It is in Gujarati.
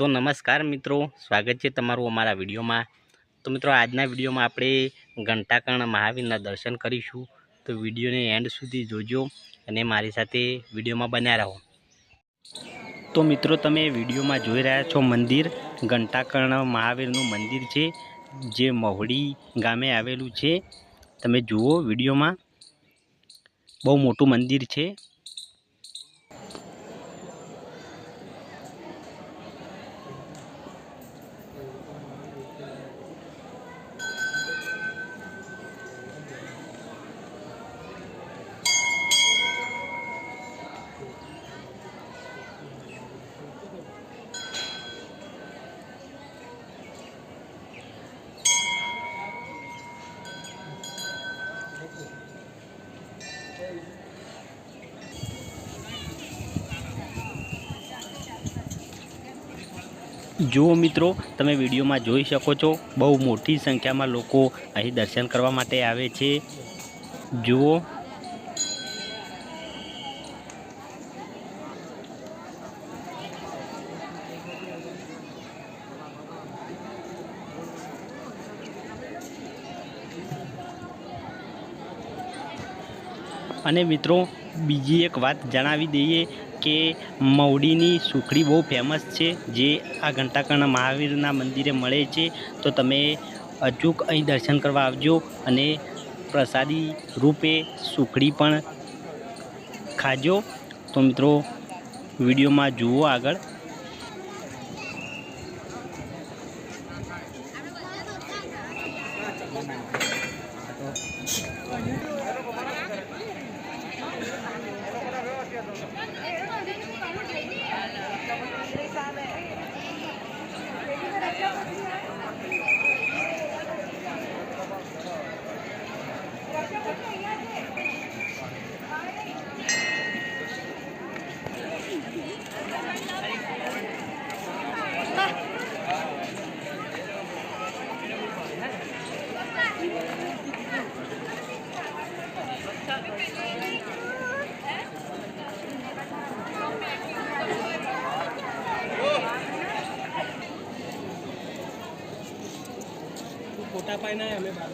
તો નમસ્કાર મિત્રો, સ્વાગત છે તમારું અમારા વિડીયોમાં. તો મિત્રો, આજના વિડીયોમાં આપણે ઘંટાકર્ણ મહાવીરના દર્શન કરીશું. તો વિડીયોને એન્ડ સુધી જોજો અને મારી સાથે વિડીયોમાં બન્યા રહો. તો મિત્રો, તમે વિડીયોમાં જોઈ રહ્યા છો મંદિર. ઘંટાકર્ણ મહાવીરનું મંદિર છે, જે મહુડી ગામે આવેલું છે. તમે જુઓ વિડીયોમાં. બહુ મોટું મંદિર છે. જુઓ મિત્રો, તમે વિડીયોમાં જોઈ શકો છો, બહુ મોટી સંખ્યામાં લોકો અહીં દર્શન કરવા માટે આવે છે. જુઓ. અને મિત્રો, બીજી એક વાત જણાવી દઈએ કે મવડીની સુખડી બહુ ફેમસ છે, જે આ ઘંટાકર્ણ મહાવીરના મંદિરે મળે છે. તો તમે અચૂક અહીં દર્શન કરવા આવજો અને પ્રસાદી રૂપે સુખડી પણ ખાજો. તો મિત્રો, વિડીયોમાં જુઓ આગળ. ફોટા પાઈને અમે બાર.